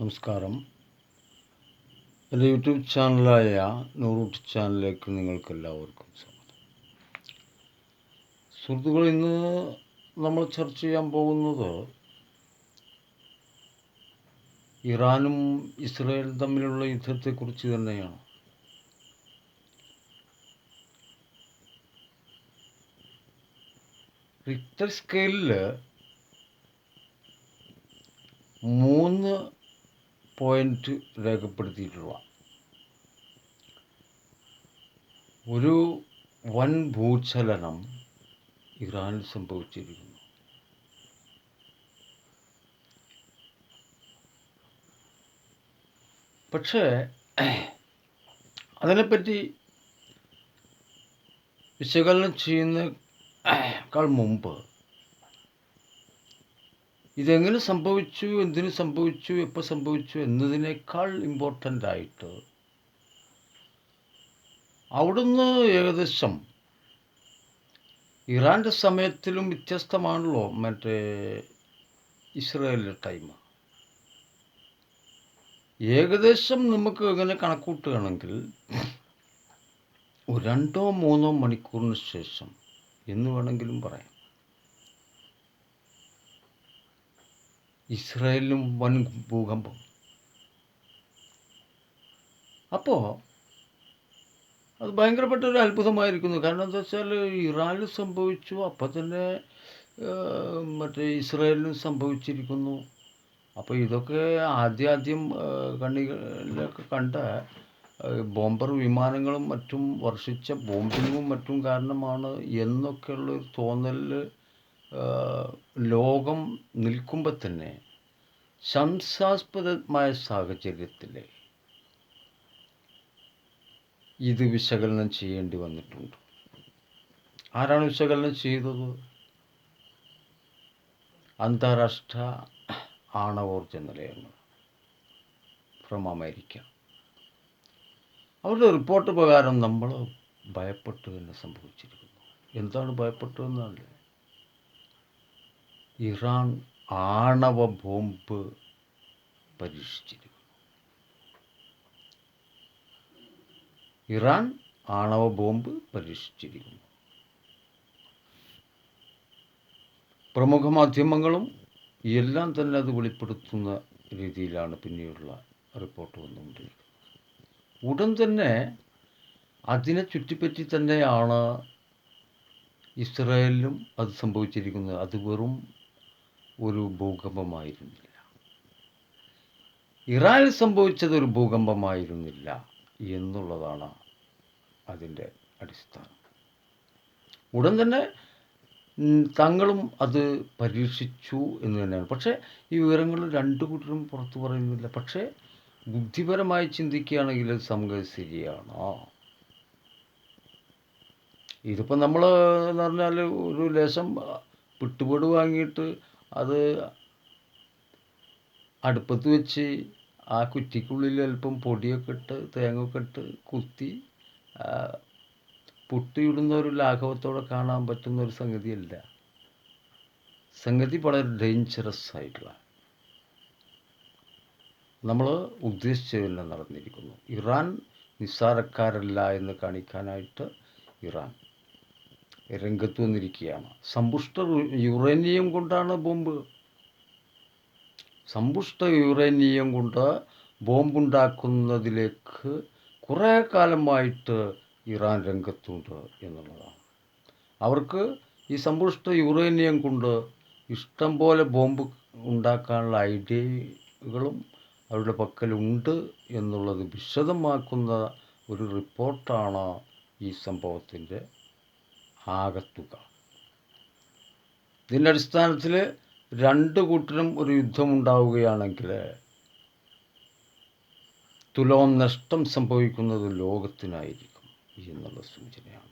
നമസ്കാരം. എന്റെ യൂട്യൂബ് ചാനലായ നൂറൂട്ട് ചാനലിലേക്ക് നിങ്ങൾക്ക് എല്ലാവർക്കും സ്വാഗതം. സുഹൃത്തുക്കൾ ഇന്ന് നമ്മൾ ചർച്ച ചെയ്യാൻ പോകുന്നത് ഇറാനും ഇസ്രയേലും തമ്മിലുള്ള യുദ്ധത്തെക്കുറിച്ച് തന്നെയാണ്. റിക്ടർ സ്കെയിലിൽ മൂന്ന് പോയിന്റ് രേഖപ്പെടുത്തിയിട്ടുള്ള ഒരു വൻ ഭൂചലനം ഇറാനിൽ സംഭവിച്ചിരിക്കുന്നു. പക്ഷേ അതിനെപ്പറ്റി വിശകലനം ചെയ്യുന്നേക്കാൾ മുമ്പ് ഇതെങ്ങനെ സംഭവിച്ചു? എന്തിനു സംഭവിച്ചു? എപ്പോൾ സംഭവിച്ചു? എന്നതിനേക്കാൾ ഇമ്പോർട്ടന്റ് ആയിട്ട് അവിടുന്ന് ഏകദേശം ഇറാന്റെ സമയത്തിലും വ്യത്യസ്തമാണല്ലോ മറ്റേ ഇസ്രയേലിന്റെ ടൈം ഏകദേശം നമുക്ക് ഇങ്ങനെ കണക്കൂട്ടുകയാണെങ്കിൽ രണ്ടോ മൂന്നോ മണിക്കൂറിന് ശേഷം എന്ന് വേണമെങ്കിലും പറയാം. ഇസ്രായേലിനും വൻ ഭൂകമ്പം. അപ്പോൾ അത് ഭയങ്കരപ്പെട്ട ഒരു അത്ഭുതമായിരിക്കുന്നു. കാരണം എന്താ വെച്ചാൽ ഇറാനിൽ സംഭവിച്ചു അപ്പം തന്നെ മറ്റേ ഇസ്രയേലിനും സംഭവിച്ചിരിക്കുന്നു. അപ്പോൾ ഇതൊക്കെ ആദ്യാദ്യം കണ്ണികളിലൊക്കെ കണ്ട ബോംബർ വിമാനങ്ങളും മറ്റും വർഷിച്ച ബോംബിങ്ങും മറ്റും കാരണമാണ് എന്നൊക്കെയുള്ളൊരു തോന്നലിൽ ലോകം നിൽക്കുമ്പോൾ തന്നെ സംശാസ്പദമായ സാഹചര്യത്തിൽ ഇത് വിശകലനം ചെയ്യേണ്ടി വന്നിട്ടുണ്ട്. ആരാണ് വിശകലനം ചെയ്തത്? അന്താരാഷ്ട്ര ആണവോർജ നിലയങ്ങൾ ഫ്രം അമേരിക്ക. അവരുടെ റിപ്പോർട്ട് പ്രകാരം നമ്മൾ ഭയപ്പെട്ടു തന്നെ സംഭവിച്ചിരിക്കുന്നു. എന്താണ് ഭയപ്പെട്ടു എന്നല്ലേ ഇറാൻ ആണവ ബോംബ് പരീക്ഷിച്ചിരിക്കുന്നു. ഇറാൻ ആണവ ബോംബ് പരീക്ഷിച്ചിരിക്കുന്നു. പ്രമുഖ മാധ്യമങ്ങളും എല്ലാം തന്നെ അത് വെളിപ്പെടുത്തുന്ന രീതിയിലാണ് പിന്നീടുള്ള റിപ്പോർട്ട് വന്നുകൊണ്ടിരിക്കുന്നത്. ഉടൻ തന്നെ അതിനെ ചുറ്റിപ്പറ്റി തന്നെയാണ് ഇസ്രായേലിലും അത് സംഭവിച്ചിരിക്കുന്നത്. അത് വെറും ഒരു ഭൂകമ്പമായിരുന്നില്ല. ഇറാനിൽ സംഭവിച്ചത് ഒരു ഭൂകമ്പമായിരുന്നില്ല എന്നുള്ളതാണ് അതിന്റെ അടിസ്ഥാനം. ഉടൻ തന്നെ തങ്ങളും അത് പരീക്ഷിച്ചു എന്ന് തന്നെയാണ്. പക്ഷേ ഈ വിവരങ്ങൾ രണ്ടു കൂട്ടരും പുറത്തു പറയുന്നില്ല. പക്ഷേ ബുദ്ധിപരമായി ചിന്തിക്കുകയാണെങ്കിൽ സംഗതി ശരിയാണ്. ഇതിപ്പോൾ നമ്മൾ എന്ന് പറഞ്ഞാൽ ഒരു ലേശം പിട്ടുപൊടി വാങ്ങിയിട്ട് അത് അടുപ്പത്ത് വെച്ച് ആ കുറ്റിക്കുള്ളിൽ അല്പം പൊടിയൊക്കെ ഇട്ട് തേങ്ങയൊക്കെ ഇട്ട് കുത്തി പുട്ടിയിടുന്ന ഒരു ലാഘവത്തോടെ കാണാൻ പറ്റുന്ന ഒരു സംഗതിയല്ല. സംഗതി വളരെ ഡേഞ്ചറസ് ആയിട്ടുള്ള നമ്മൾ ഉദ്ദേശിച്ചതെല്ലാം നടന്നിരിക്കുന്നു. ഇറാൻ നിസ്സാരക്കാരല്ല എന്ന് കാണിക്കാനായിട്ട് ഇറാൻ രംഗത്ത് വന്നിരിക്കുകയാണ്. സമ്പുഷ്ട യുറേനിയം കൊണ്ടാണ് ബോംബ്. സമ്പുഷ്ട യുറേനിയം കൊണ്ട് ബോംബുണ്ടാക്കുന്നതിലേക്ക് കുറേ കാലമായിട്ട് ഇറാൻ രംഗത്തുണ്ട് എന്നുള്ളതാണ്. അവർക്ക് ഈ സമ്പുഷ്ട യുറേനിയം കൊണ്ട് ഇഷ്ടം പോലെ ബോംബ് ഉണ്ടാക്കാനുള്ള ഐഡിയകളും അവരുടെ പക്കലുണ്ട് എന്നുള്ളത് വിശദമാക്കുന്ന ഒരു റിപ്പോർട്ടാണ് ഈ സംഭവത്തിന്റെ ആകത്തുക. ഇതിന്റെ അടിസ്ഥാനത്തിൽ രണ്ട് കൂട്ടരും ഒരു യുദ്ധമുണ്ടാവുകയാണെങ്കിൽ തുലോം നഷ്ടം സംഭവിക്കുന്നത് ലോകത്തിനായിരിക്കും എന്നുള്ള സൂചനയാണ്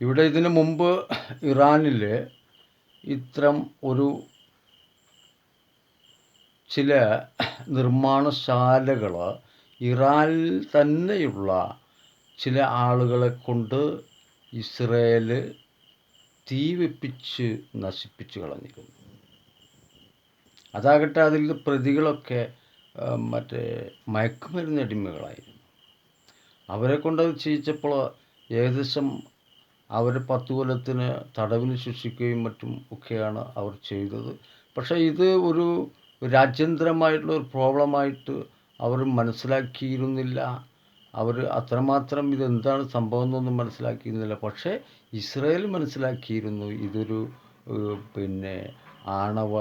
ഇവിടെ ഇതിനു മുമ്പ് ഇറാനിൽ ഇത്തരം ഒരു ചില നിർമ്മാണശാലകൾ ഇറാനിൽ തന്നെയുള്ള ചില ആളുകളെ കൊണ്ട് ഇസ്രയേൽ തീവെപ്പിച്ച് നശിപ്പിച്ച് കളഞ്ഞിരുന്നു അതാകട്ടെ അതിൽ പ്രതികളൊക്കെ മറ്റേ മയക്കുമരുന്ന് അടിമകളായിരുന്നു. അവരെ കൊണ്ടത് ചെയ്യിച്ചപ്പോൾ ഏകദേശം അവർ പത്ത് കൊല്ലത്തിന് തടവിന് ശിക്ഷിക്കുകയും മറ്റും ഒക്കെയാണ് അവർ ചെയ്തത്. പക്ഷേ ഇത് ഒരു രാജ്യാന്തരമായിട്ടുള്ള ഒരു പ്രോബ്ലമായിട്ട് അവർ മനസ്സിലാക്കിയിരുന്നില്ല. അവർ അത്രമാത്രം ഇതെന്താണ് സംഭവം എന്നൊന്നും മനസ്സിലാക്കിയിരുന്നില്ല. പക്ഷേ ഇസ്രയേൽ മനസ്സിലാക്കിയിരുന്നു ഇതൊരു പിന്നെ ആണവ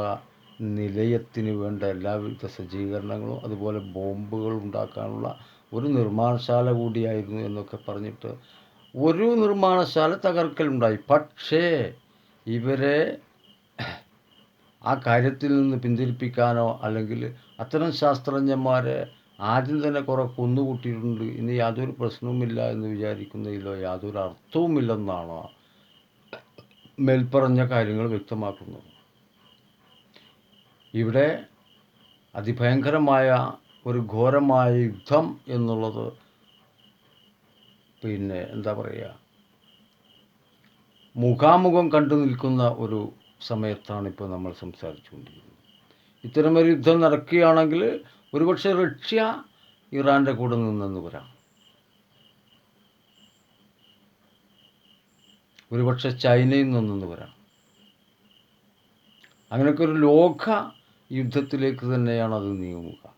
നിലയത്തിന് വേണ്ട എല്ലാവിധ സജ്ജീകരണങ്ങളും അതുപോലെ ബോംബുകൾ ഉണ്ടാക്കാനുള്ള ഒരു നിർമ്മാണശാല കൂടിയായിരുന്നു എന്നൊക്കെ പറഞ്ഞിട്ട് ഒരു നിർമ്മാണശാല തകർക്കലുണ്ടായി. പക്ഷേ ഇവരെ ആ കാര്യത്തിൽ നിന്ന് പിന്തിരിപ്പിക്കാനോ അല്ലെങ്കിൽ അത്തരം ശാസ്ത്രജ്ഞന്മാരെ ആദ്യം തന്നെ കുറെ കൊന്നുകൂട്ടിയിട്ടുണ്ട്. ഇനി യാതൊരു പ്രശ്നവുമില്ല എന്ന് വിചാരിക്കുന്നതിലോ യാതൊരു അർത്ഥവുമില്ലെന്നാണ് മേൽപ്പറഞ്ഞ കാര്യങ്ങൾ വ്യക്തമാക്കുന്നത്. ഇവിടെ അതിഭയങ്കരമായ ഒരു ഘോരമായ യുദ്ധം എന്നുള്ളത് പിന്നെ എന്താ പറയുക മുഖാമുഖം കണ്ടു നിൽക്കുന്ന ഒരു സമയത്താണ് ഇപ്പോൾ നമ്മൾ സംസാരിച്ചുകൊണ്ടിരിക്കുന്നത്. ഇത്തരമൊരു യുദ്ധം നടക്കുകയാണെങ്കിൽ ഒരുപക്ഷെ റഷ്യ ഇറാന്റെ കൂടെ നിന്നെന്ന് വരാം. ഒരുപക്ഷെ ചൈനയിൽ നിന്നെന്ന് വരാം. അങ്ങനെയൊക്കെ ഒരു ലോക യുദ്ധത്തിലേക്ക് തന്നെയാണ് അത് നീങ്ങുക.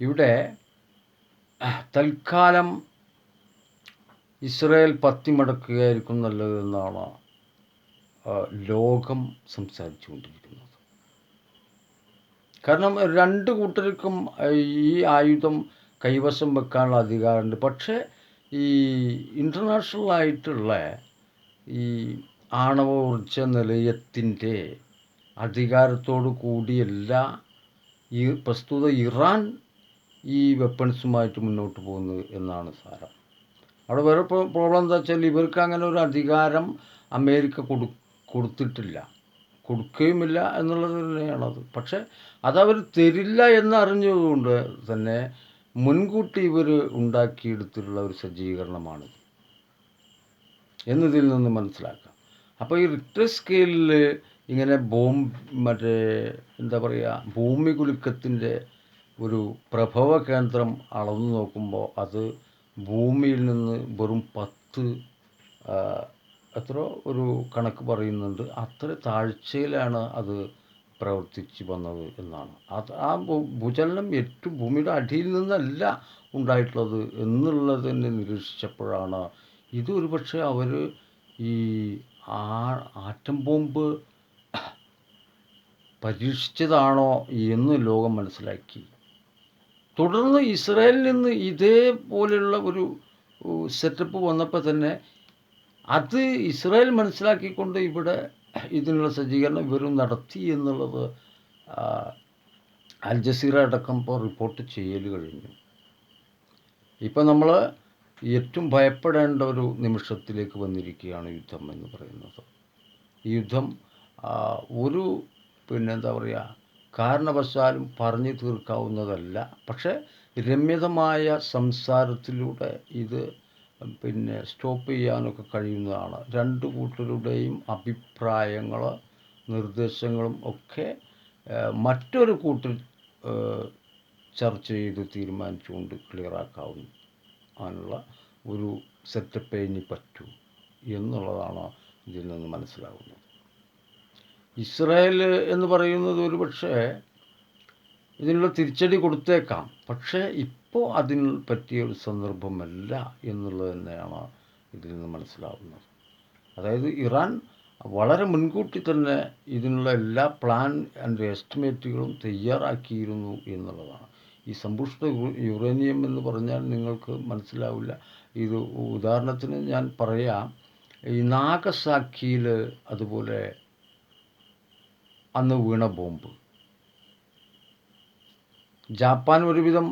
ഇവിടെ തൽക്കാലം ഇസ്രായേൽ പത്തിമടക്കുകയായിരിക്കും നല്ലതെന്നാണ് ലോകം സംസാരിച്ചുകൊണ്ടിരിക്കുന്നത്. കാരണം രണ്ട് കൂട്ടർക്കും ഈ ആയുധം കൈവശം വെക്കാനുള്ള അധികാരമുണ്ട്. പക്ഷേ ഈ ഇന്റർനാഷണൽ ആയിട്ടുള്ള ഈ ആണവ ഊർജ നിലയത്തിന്റെ അധികാരത്തോടു കൂടിയല്ല ഈ പ്രസ്തുത ഇറാൻ ഈ വെപ്പൺസുമായിട്ട് മുന്നോട്ട് പോകുന്നത് എന്നാണ് സാരം. അവിടെ വേറെ പ്രോബ്ലം എന്താ വെച്ചാൽ ഇവർക്ക് അങ്ങനെ ഒരു അധികാരം അമേരിക്ക കൊടു കൊടുത്തിട്ടില്ല. കൊടുക്കുകയുമില്ല എന്നുള്ളത് തന്നെയാണത്. പക്ഷേ അതവർ തരില്ല എന്നറിഞ്ഞതുകൊണ്ട് തന്നെ മുൻകൂട്ടി ഇവർ ഉണ്ടാക്കിയെടുത്തിട്ടുള്ള ഒരു സജ്ജീകരണമാണിത്. എന്നതിൽ നിന്ന് മനസ്സിലാക്കാം. അപ്പോൾ ഈ റിക്ടർ സ്കെയിലിൽ ഇങ്ങനെ ബോം മറ്റേ എന്താ പറയുക ഭൂമി കുലുക്കത്തിന്റെ ഒരു പ്രഭവ കേന്ദ്രം അളന്നു നോക്കുമ്പോൾ അത് ഭൂമിയിൽ നിന്ന് വെറും പത്ത് ആ, എത്ര ഒരു കണക്ക് പറയുന്നുണ്ട്. അത്ര താഴ്ചയിലാണ് അത് പ്രവർത്തിച്ച് വന്നത് എന്നാണ്. അത് ആ ഭൂചലനം ഏറ്റവും ഭൂമിയുടെ അടിയിൽ നിന്നല്ല ഉണ്ടായിട്ടുള്ളത് എന്നുള്ളതിനെ നിരീക്ഷിച്ചപ്പോഴാണ് ഇത് ഒരുപക്ഷെ അവർ ഈ ആറ്റം ബോംബ് പരീക്ഷിച്ചതാണോ എന്ന് ലോകം മനസ്സിലാക്കി. തുടർന്ന് ഇസ്രായേലിൽ നിന്ന് ഇതേപോലെയുള്ള ഒരു സെറ്റപ്പ് വന്നപ്പോൾ തന്നെ അത് ഇസ്രായേൽ മനസ്സിലാക്കിക്കൊണ്ട് ഇവിടെ ഇതിനുള്ള സജ്ജീകരണം ഇവരും നടത്തി എന്നുള്ളത് അൽജസീറ അൽ ജസീറ അടക്കം ഇപ്പോൾ റിപ്പോർട്ട് ചെയ്യൽ കഴിഞ്ഞു. ഇപ്പം നമ്മൾ ഏറ്റവും ഭയപ്പെടേണ്ട ഒരു നിമിഷത്തിലേക്ക് വന്നിരിക്കുകയാണ് യുദ്ധം എന്ന് പറയുന്നത്. ഈ യുദ്ധം ഒരു പിന്നെന്താ പറയുക കാരണവശാലും പറഞ്ഞു തീർക്കാവുന്നതല്ല. പക്ഷേ രമ്യതമായ സംസാരത്തിലൂടെ ഇത് പിന്നെ സ്റ്റോപ്പ് ചെയ്യാനൊക്കെ കഴിയുന്നതാണ്. രണ്ട് കൂട്ടരുടെയും അഭിപ്രായങ്ങൾ നിർദ്ദേശങ്ങളും ഒക്കെ മറ്റൊരു കൂട്ടർ ചർച്ച ചെയ്ത് തീരുമാനിച്ചുകൊണ്ട് ക്ലിയറാക്കാവുന്ന അതിനുള്ള ഒരു സെറ്റപ്പ് ഇനി പറ്റൂ എന്നുള്ളതാണ് ഇതിൽ നിന്ന് മനസ്സിലാകുന്നത് ഇസ്രായേൽ എന്ന് പറയുന്നത് ഒരു പക്ഷേ ഇതിനുള്ള തിരിച്ചടി കൊടുത്തേക്കാം. പക്ഷേ ഇപ്പോൾ അതിന് പറ്റിയ ഒരു സന്ദർഭമല്ല എന്നുള്ളത് തന്നെയാണ് ഇതിൽ നിന്ന് മനസ്സിലാവുന്നത്. അതായത് ഇറാൻ വളരെ മുൻകൂട്ടി തന്നെ ഇതിനുള്ള എല്ലാ പ്ലാൻ ആൻഡ് എസ്റ്റിമേറ്റുകളും തയ്യാറാക്കിയിരുന്നു എന്നുള്ളതാണ്. ഈ സമ്പുഷ്ട യുറേനിയം എന്ന് പറഞ്ഞാൽ നിങ്ങൾക്ക് മനസ്സിലാവില്ല. ഇത് ഉദാഹരണത്തിന് ഞാൻ പറയാം ഈ നാഗസാക്കിയിൽ അതുപോലെ അന്ന് വീണ ബോംബ്. ജാപ്പാൻ ഒരുവിധം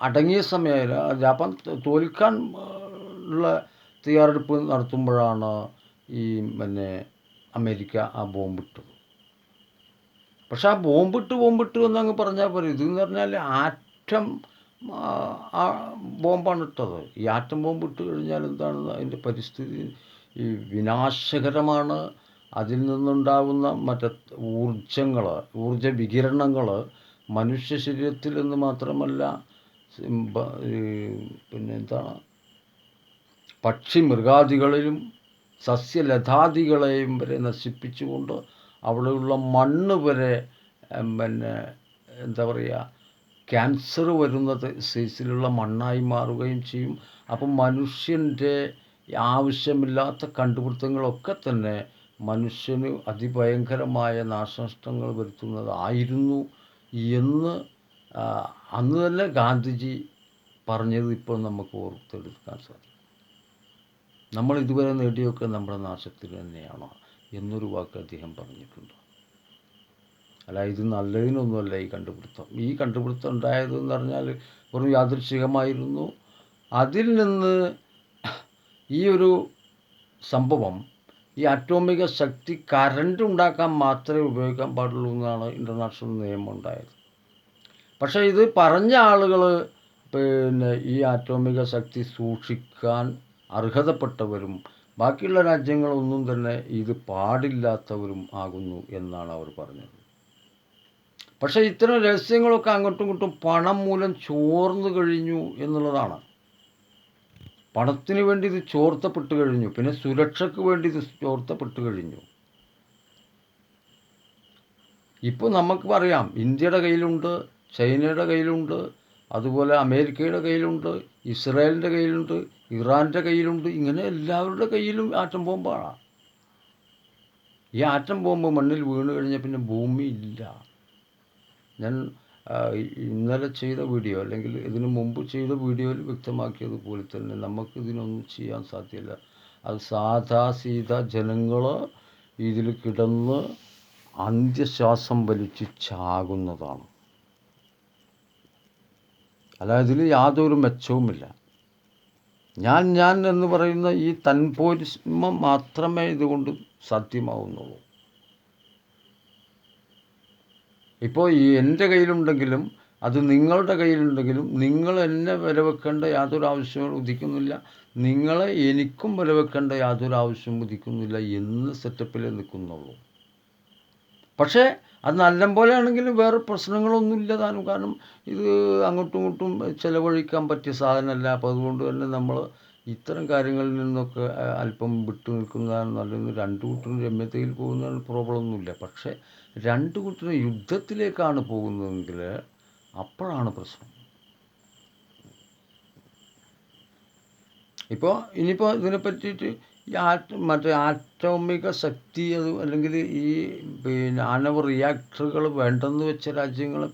അടങ്ങിയ സമയം ജാപ്പാൻ തോൽക്കാൻ ഉള്ള തയ്യാറെടുപ്പ് നടത്തുമ്പോഴാണ് ഈ പിന്നെ അമേരിക്ക ആ ബോംബിട്ടത് പക്ഷെ ആ ബോംബിട്ട് ബോംബിട്ട് എന്നങ്ങ് പറഞ്ഞാൽ പോരെ. ഇതെന്ന് പറഞ്ഞാൽ ആറ്റം ആ ബോംബാണ് ഇട്ടത്. ഈ ആറ്റം ബോംബ് ഇട്ട് കഴിഞ്ഞാൽ എന്താണ് അതിന്റെ പരിസ്ഥിതി ഈ വിനാശകരമാണ്. അതിൽ നിന്നുണ്ടാകുന്ന മറ്റേ ഊർജങ്ങൾ ഊർജ വികിരണങ്ങൾ മനുഷ്യ ശരീരത്തിൽ നിന്ന് മാത്രമല്ല പിന്നെ എന്താണ്? പക്ഷി മൃഗാദികളിലും സസ്യലതാദികളെയും വരെ നശിപ്പിച്ചുകൊണ്ട് അവിടെയുള്ള മണ്ണ് വരെ പിന്നെ എന്താ പറയുക ക്യാൻസർ വരുന്നത് സൈസിലുള്ള മണ്ണായി മാറുകയും ചെയ്യും. അപ്പം മനുഷ്യന്റെ ആവശ്യമില്ലാത്ത കണ്ടുപിടുത്തങ്ങളൊക്കെ തന്നെ മനുഷ്യന് അതിഭയങ്കരമായ നാശനഷ്ടങ്ങൾ വരുത്തുന്നതായിരുന്നു. എന്ന് അന്ന് തന്നെ ഗാന്ധിജി പറഞ്ഞത് ഇപ്പോൾ നമുക്ക് ഓർത്തെടുക്കാൻ സാധിക്കും. നമ്മൾ ഇതുവരെ നേടിയൊക്കെ നമ്മുടെ നാശത്തിൽ തന്നെയാണോ എന്നൊരു വാക്ക് അദ്ദേഹം പറഞ്ഞിട്ടുണ്ട്. അല്ല ഇത് നല്ലതിനൊന്നുമല്ല ഈ കണ്ടുപിടുത്തം. ഈ കണ്ടുപിടുത്തം ഉണ്ടായത് എന്ന് പറഞ്ഞാൽ വെറും യാദൃശികമായിരുന്നു അതിൽ നിന്ന് ഈ ഒരു സംഭവം ഈ അറ്റോമിക ശക്തി കറണ്ട് ഉണ്ടാക്കാൻ മാത്രമേ ഉപയോഗിക്കാൻ പാടുള്ളൂ എന്നാണ് ഇന്റർനാഷണൽ നിയമം ഉണ്ടായത് പക്ഷേ ഇത് പറഞ്ഞ ആളുകൾ പിന്നെ ഈ ആറ്റോമിക ശക്തി സൂക്ഷിക്കാൻ അർഹതപ്പെട്ടവരും ബാക്കിയുള്ള രാജ്യങ്ങളൊന്നും തന്നെ ഇത് പാടില്ലാത്തവരും ആകുന്നു എന്നാണ് അവർ പറഞ്ഞത്. പക്ഷേ ഇത്തരം രഹസ്യങ്ങളൊക്കെ അങ്ങോട്ടും ഇങ്ങോട്ടും പണം മൂലം ചോർന്നു കഴിഞ്ഞു എന്നുള്ളതാണ്. പണത്തിന് വേണ്ടി ഇത് ചോർത്തപ്പെട്ട് കഴിഞ്ഞു. പിന്നെ സുരക്ഷയ്ക്ക് വേണ്ടി ഇത് ചോർത്തപ്പെട്ട് കഴിഞ്ഞു. ഇപ്പോൾ നമുക്ക് പറയാം ഇന്ത്യയുടെ കയ്യിലുണ്ട് ചൈനയുടെ കയ്യിലുണ്ട് അതുപോലെ അമേരിക്കയുടെ കയ്യിലുണ്ട് ഇസ്രായേലിന്റെ കയ്യിലുണ്ട് ഇറാന്റെ കയ്യിലുണ്ട് ഇങ്ങനെ എല്ലാവരുടെ കയ്യിലും ആറ്റം ബോംബാണ്. ഈ ആറ്റം ബോംബ് മണ്ണിൽ വീണ് കഴിഞ്ഞാൽ പിന്നെ ഭൂമി ഇല്ല. ഞാൻ ഇന്നലെ ചെയ്ത വീഡിയോ അല്ലെങ്കിൽ ഇതിനു മുമ്പ് ചെയ്ത വീഡിയോയിൽ വ്യക്തമാക്കിയതുപോലെ തന്നെ നമുക്ക് ഇതിനൊന്നും ചെയ്യാൻ സാധ്യമല്ല അത് സാധാ സീത ജനങ്ങൾ ഇതിൽ കിടന്ന് അന്ത്യശ്വാസം വലിച്ച് ചാകുന്നതാണ്. അല്ല ഇതിൽ യാതൊരു മെച്ചവുമില്ല. ഞാൻ ഞാൻ എന്ന് പറയുന്ന ഈ തൻപോരിസ്മം മാത്രമേ ഇതുകൊണ്ട് സാധ്യമാവുന്നുള്ളൂ. ഇപ്പോൾ ഈ എന്റെ കയ്യിലുണ്ടെങ്കിലും അത് നിങ്ങളുടെ കയ്യിലുണ്ടെങ്കിലും നിങ്ങൾ എന്നെ വിലവെക്കേണ്ട യാതൊരു ആവശ്യവും ഉദിക്കുന്നില്ല. നിങ്ങളെ എനിക്കും വിലവെക്കേണ്ട യാതൊരു ആവശ്യവും ഉദിക്കുന്നില്ല എന്ന് സെറ്റപ്പിൽ നിൽക്കുന്നുള്ളൂ. പക്ഷേ അത് നല്ല പോലെ ആണെങ്കിൽ വേറെ പ്രശ്നങ്ങളൊന്നുമില്ല താനും. കാരണം ഇത് അങ്ങോട്ടും ഇങ്ങോട്ടും ചിലവഴിക്കാൻ പറ്റിയ സാധനമല്ല. അപ്പോൾ അതുകൊണ്ട് തന്നെ നമ്മൾ ഇത്തരം കാര്യങ്ങളിൽ നിന്നൊക്കെ അല്പം വിട്ടു നിൽക്കുന്നതാണ് നല്ലത് രണ്ടു കൂട്ടരും രമ്യതയിൽ പോകുന്നതിന് പ്രോബ്ലം ഒന്നുമില്ല. പക്ഷേ രണ്ട് കൂട്ടരും യുദ്ധത്തിലേക്കാണ് പോകുന്നതെങ്കിൽ അപ്പോഴാണ് പ്രശ്നം. ഇപ്പോൾ ഇനിയിപ്പോൾ ഇതിനെ പറ്റിയിട്ട് ഈ ആറ്റ മറ്റേ ആറ്റോമിക ശക്തി അത് അല്ലെങ്കിൽ ഈ പിന്നെ ആണവ റിയാക്ടറുകൾ വേണ്ടെന്ന് വെച്ച രാജ്യങ്ങളെ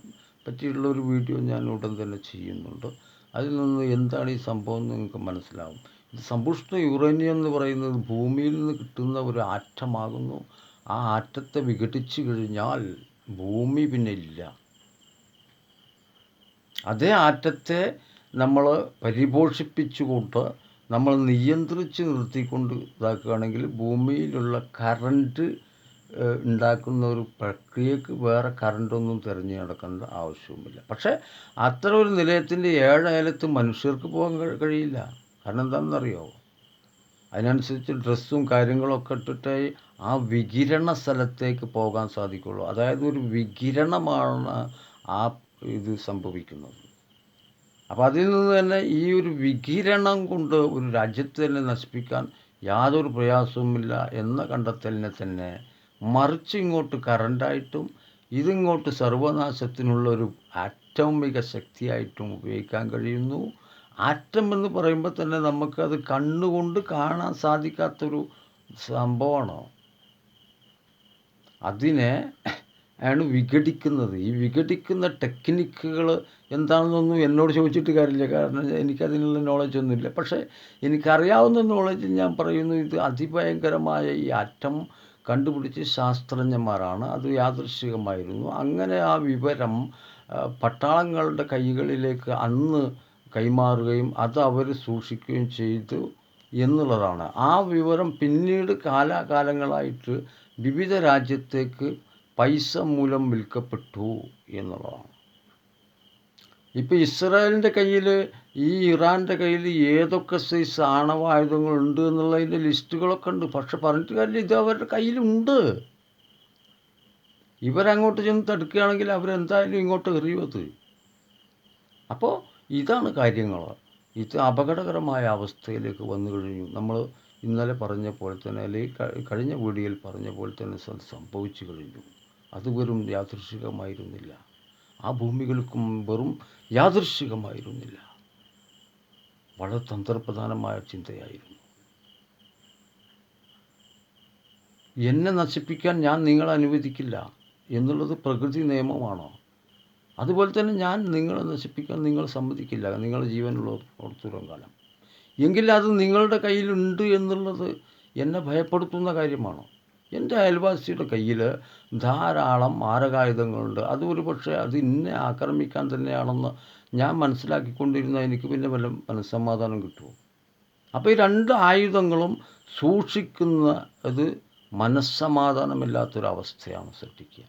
പറ്റിയുള്ള ഒരു വീഡിയോ ഞാൻ ഉടൻ തന്നെ ചെയ്യുന്നുണ്ട്. അതിൽ നിന്ന് എന്താണ് ഈ സംഭവം എന്ന് നിങ്ങൾക്ക് മനസ്സിലാവും. സമ്പുഷ്ട യുറേനിയം എന്ന് പറയുന്നത് ഭൂമിയിൽ നിന്ന് കിട്ടുന്ന ഒരു ആറ്റമാകുന്നു. ആ ആറ്റത്തെ വിഘടിച്ചു കഴിഞ്ഞാൽ ഭൂമി പിന്നെ ഇല്ല. അതേ ആറ്റത്തെ നമ്മൾ പരിപോഷിപ്പിച്ചുകൊണ്ട് നമ്മൾ നിയന്ത്രിച്ച് നിർത്തിക്കൊണ്ട് ഇതാക്കുകയാണെങ്കിൽ ഭൂമിയിലുള്ള കറണ്ട് ഉണ്ടാക്കുന്ന ഒരു പ്രക്രിയക്ക് വേറെ കറണ്ടൊന്നും തിരഞ്ഞു നടക്കേണ്ട ആവശ്യവുമില്ല. പക്ഷേ അത്ര ഒരു നിലയത്തിന്റെ ഏഴയലത്ത് മനുഷ്യർക്ക് പോകാൻ കഴിയില്ല. കാരണം എന്താണെന്നറിയോ? അതിനനുസരിച്ച് ഡ്രസ്സും കാര്യങ്ങളൊക്കെ ഇട്ടിട്ടേ ആ വികിരണ സ്ഥലത്തേക്ക് പോകാൻ സാധിക്കുള്ളൂ. അതായത് ഒരു വികിരണമാണ് ആ ഇത് സംഭവിക്കുന്നത്. അപ്പോൾ അതിൽ നിന്ന് തന്നെ ഈ ഒരു വികിരണം കൊണ്ട് ഒരു രാജ്യത്തെ തന്നെ നശിപ്പിക്കാൻ യാതൊരു പ്രയാസവുമില്ല എന്ന കണ്ടെത്തലിനെ തന്നെ മറിച്ച് ഇങ്ങോട്ട് കറണ്ടായിട്ടും ഇതിങ്ങോട്ട് സർവനാശത്തിനുള്ള ഒരു ആറ്റോമിക ശക്തിയായിട്ടും ഉപയോഗിക്കാൻ കഴിയുന്നു. ആറ്റം എന്ന് പറയുമ്പോൾ തന്നെ നമുക്കത് കണ്ണുകൊണ്ട് കാണാൻ സാധിക്കാത്തൊരു സംഭവമാണ്? അതിനെ ആണ് വിഘടിക്കുന്നത്. ഈ വിഘടിക്കുന്ന ടെക്നിക്കുകൾ എന്താണെന്നൊന്നും എന്നോട് ചോദിച്ചിട്ട് കാര്യമില്ല. കാരണം എനിക്കതിനുള്ള നോളജ് ഒന്നുമില്ല. പക്ഷേ എനിക്കറിയാവുന്ന നോളജ് ഞാൻ പറയുന്നു ഇത് അതിഭയങ്കരമായ ഈ ആറ്റം കണ്ടുപിടിച്ച് ശാസ്ത്രജ്ഞന്മാരാണ്. അത് യാദൃശ്ചികമായിരുന്നു. അങ്ങനെ ആ വിവരം പട്ടാളങ്ങളുടെ കൈകളിലേക്ക് അന്ന് കൈമാറുകയും അത് അവർ സൂക്ഷിക്കുകയും ചെയ്തു എന്നുള്ളതാണ്. ആ വിവരം പിന്നീട് കാലാകാലങ്ങളായിട്ട് വിവിധ രാജ്യത്തേക്ക് പൈസ മൂലം വിൽക്കപ്പെട്ടു എന്നുള്ളതാണ്. ഇപ്പോൾ ഇസ്രായേലിന്റെ കയ്യിൽ ഈ ഇറാന്റെ കയ്യിൽ ഏതൊക്കെ സൈസ് ആണവായുധങ്ങളുണ്ട് എന്നുള്ളതിന്റെ ലിസ്റ്റുകളൊക്കെ ഉണ്ട്. പക്ഷെ പറഞ്ഞിട്ട് കാര്യമില്ല ഇത് അവരുടെ കയ്യിലുണ്ട്. ഇവരങ്ങോട്ട് ചെന്ന് തടുക്കുകയാണെങ്കിൽ അവരെന്തായാലും ഇങ്ങോട്ട് എറിയുമത് അപ്പോൾ ഇതാണ് കാര്യങ്ങൾ ഇത് അപകടകരമായ അവസ്ഥയിലേക്ക് വന്നു കഴിഞ്ഞു. നമ്മൾ ഇന്നലെ പറഞ്ഞ പോലെ തന്നെ അല്ലെങ്കിൽ കഴിഞ്ഞ വീഡിയോയിൽ പറഞ്ഞ പോലെ തന്നെ സംഭവിച്ചു കഴിഞ്ഞു അത് വെറും യാദൃശികമായിരുന്നില്ല ആ ഭൂമികൾക്കും വെറും യാദൃശികമായിരുന്നില്ല വളരെ തന്ത്രപ്രധാനമായ ചിന്തയായിരുന്നു എന്നെ നശിപ്പിക്കാൻ ഞാൻ നിങ്ങളെ അനുവദിക്കില്ല എന്നുള്ളത് പ്രകൃതി നിയമമാണോ അതുപോലെ തന്നെ ഞാൻ നിങ്ങളെ നശിപ്പിക്കാൻ നിങ്ങൾ സമ്മതിക്കില്ല നിങ്ങളുടെ ജീവനുള്ള ഓർത്തുരം കാലം എങ്കിൽ അത് നിങ്ങളുടെ കയ്യിലുണ്ട് എന്നുള്ളത് എന്നെ ഭയപ്പെടുത്തുന്ന കാര്യമാണ്? എന്റെ അയൽവാസിയുടെ കയ്യിൽ ധാരാളം മാരകായുധങ്ങളുണ്ട്. അത് ഒരു പക്ഷേ അത് ഇന്നെ ആക്രമിക്കാൻ തന്നെയാണെന്ന് ഞാൻ മനസ്സിലാക്കിക്കൊണ്ടിരുന്ന എനിക്ക് പിന്നെ വല്ല മനസ്സമാധാനം കിട്ടുമോ? അപ്പോൾ ഈ രണ്ട് ആയുധങ്ങളും സൂക്ഷിക്കുന്ന അത് മനസ്സമാധാനമില്ലാത്തൊരവസ്ഥയാണ് സൃഷ്ടിക്കുക.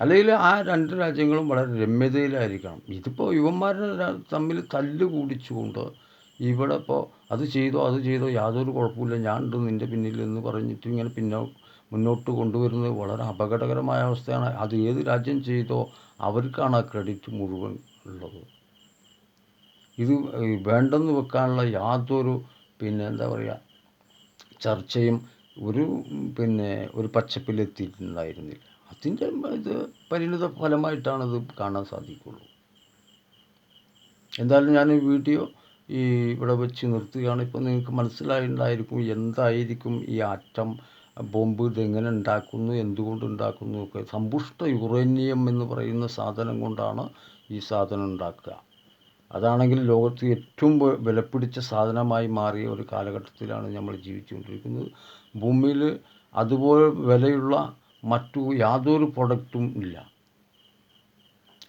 അല്ലെങ്കിൽ ആ രണ്ട് രാജ്യങ്ങളും വളരെ രമ്യതയിലായിരിക്കണം. ഇതിപ്പോൾ യുവന്മാരുടെ തമ്മിൽ തല്ല് കൂടിച്ചുകൊണ്ട് ഇവിടെ ഇപ്പോൾ അത് ചെയ്തോ അത് ചെയ്തോ യാതൊരു കുഴപ്പമില്ല ഞാൻ ഉണ്ട് നിന്റെ പിന്നിൽ എന്ന് പറഞ്ഞിട്ട് ഇങ്ങനെ പിന്നെ മുന്നോട്ട് കൊണ്ടുവരുന്നത് വളരെ അപകടകരമായ അവസ്ഥയാണ്. അത് ഏത് രാജ്യം ചെയ്തോ അവർക്കാണ് ആ ക്രെഡിറ്റ് മുഴുവൻ ഉള്ളത്. ഇത് വേണ്ടെന്ന് വെക്കാനുള്ള യാതൊരു പിന്നെ എന്താ പറയുക ചർച്ചയും ഒരു പിന്നെ ഒരു പച്ചപ്പിലെത്തിയിട്ടുണ്ടായിരുന്നില്ല. അതിന്റെ ഇത് പരിണിത ഫലമായിട്ടാണ് ഇത് കാണാൻ സാധിക്കുള്ളൂ. എന്തായാലും ഞാൻ ഈ വീഡിയോ ഈ ഇവിടെ വെച്ച് നിർത്തുകയാണ്. ഇപ്പോൾ നിങ്ങൾക്ക് മനസ്സിലായിട്ടുണ്ടായിരിക്കും എന്തായിരിക്കും ഈ ആറ്റം ബോംബ് ഇതെങ്ങനെ ഉണ്ടാക്കുന്നു എന്തുകൊണ്ട് ഉണ്ടാക്കുന്നു ഒക്കെ. സമ്പുഷ്ട യുറേനിയം എന്ന് പറയുന്ന സാധനം കൊണ്ടാണ് ഈ സാധനം ഉണ്ടാക്കുക. അതാണെങ്കിൽ ലോകത്ത് ഏറ്റവും വിലപിടിച്ച സാധനമായി മാറിയ ഒരു കാലഘട്ടത്തിലാണ് നമ്മൾ ജീവിച്ചുകൊണ്ടിരിക്കുന്നത്. ഭൂമിയിൽ അതുപോലെ വിലയുള്ള മറ്റു യാതൊരു പ്രൊഡക്റ്റും ഇല്ല.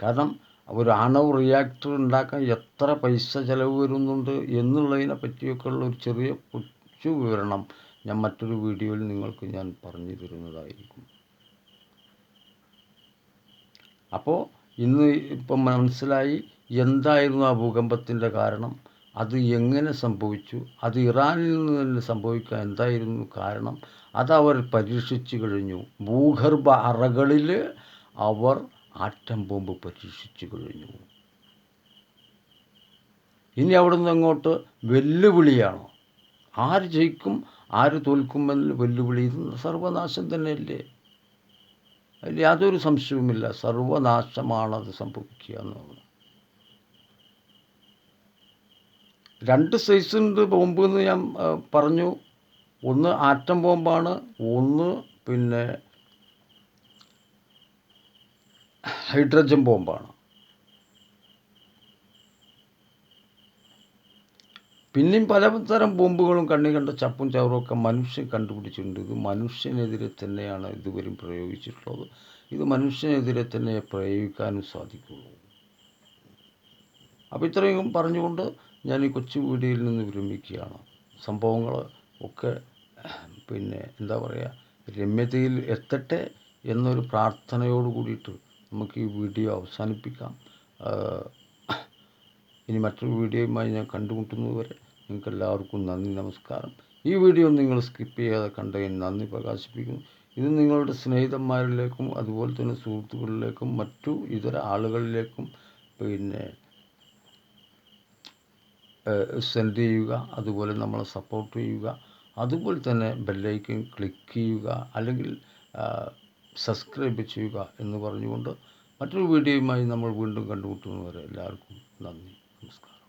കാരണം ഒരു ആണവ റിയാക്ടർ ഉണ്ടാക്കാൻ എത്ര പൈസ ചിലവ് വരുന്നുണ്ട് എന്നുള്ളതിനെ പറ്റിയൊക്കെ ഉള്ള ഒരു ചെറിയ കൊച്ചു വിവരണം ഞാൻ മറ്റൊരു വീഡിയോയിൽ നിങ്ങൾക്ക് ഞാൻ പറഞ്ഞു തരുന്നതായിരിക്കും. അപ്പോൾ ഇന്ന് ഇപ്പം മനസ്സിലായി എന്തായിരുന്നു ആ ഭൂകമ്പത്തിന്റെ കാരണം? അത് എങ്ങനെ സംഭവിച്ചു? അത് ഇറാനിൽ നിന്ന് തന്നെ സംഭവിക്കാൻ എന്തായിരുന്നു കാരണം? അതവർ പരീക്ഷിച്ചു കഴിഞ്ഞു. ഭൂഗർഭ അറകളിൽ അവർ ആറ്റം ബോംബ് പരീക്ഷിച്ചു കഴിഞ്ഞു. ഇനി അവിടുന്ന് അങ്ങോട്ട് വെല്ലുവിളിയാണ്? ആര് ജയിക്കും ആര് തോൽക്കുമെന്ന് വെല്ലുവിളി സർവനാശം തന്നെയല്ലേ? അതിൽ യാതൊരു സംശയവുമില്ല. സർവനാശമാണ് അത് സംഭവിക്കുക എന്നുള്ളത്. രണ്ട് സൈസുണ്ട് ബോംബ് എന്ന് ഞാൻ പറഞ്ഞു. ഒന്ന് ആറ്റം ബോംബാണ് ഒന്ന് പിന്നെ ഹൈഡ്രജൻ ബോംബാണ്. പിന്നെയും പലതരം ബോംബുകളും കണ്ണി കണ്ട ചപ്പും ചവറും ഒക്കെ മനുഷ്യൻ കണ്ടുപിടിച്ചിട്ടുണ്ട്. ഇത് മനുഷ്യനെതിരെ തന്നെയാണ് ഇതുവരെയും പ്രയോഗിച്ചിട്ടുള്ളത്. ഇത് മനുഷ്യനെതിരെ തന്നെ പ്രയോഗിക്കാനും സാധിക്കുള്ളൂ. അപ്പോൾ ഇത്രയും പറഞ്ഞുകൊണ്ട് ഞാൻ ഈ കൊച്ചു വീഡിയോയിൽ നിന്ന് വിരമിക്കുകയാണ്. സംഭവങ്ങൾ ഒക്കെ പിന്നെ എന്താ പറയുക രമ്യതയിൽ എത്തട്ടെ എന്നൊരു പ്രാർത്ഥനയോട് കൂടിയിട്ട് നമുക്ക് ഈ വീഡിയോ അവസാനിപ്പിക്കാം. ഇനി മറ്റൊരു വീഡിയോയുമായി ഞാൻ കണ്ടുമുട്ടുന്നത് വരെ നിങ്ങൾക്ക് എല്ലാവർക്കും നന്ദി നമസ്കാരം. ഈ വീഡിയോ നിങ്ങൾ സ്കിപ്പ് ചെയ്യാതെ കണ്ടതിന് നന്ദി പ്രകാശിപ്പിക്കുന്നു. ഇത് നിങ്ങളുടെ സ്നേഹിതന്മാരിലേക്കും അതുപോലെ തന്നെ സുഹൃത്തുക്കളിലേക്കും മറ്റു ഇതര ആളുകളിലേക്കും പിന്നെ സെൻഡ് ചെയ്യുക. അതുപോലെ നമ്മളെ സപ്പോർട്ട് ചെയ്യുക. അതുപോലെ തന്നെ ബെല്ലൈക്കൻ ക്ലിക്ക് ചെയ്യുക അല്ലെങ്കിൽ സബ്സ്ക്രൈബ് ചെയ്യുക എന്ന് പറഞ്ഞുകൊണ്ട് മറ്റൊരു വീഡിയോയുമായി നമ്മൾ വീണ്ടും കണ്ടുമുട്ടുന്നവരെ എല്ലാവർക്കും നന്ദി. നമസ്കാരം.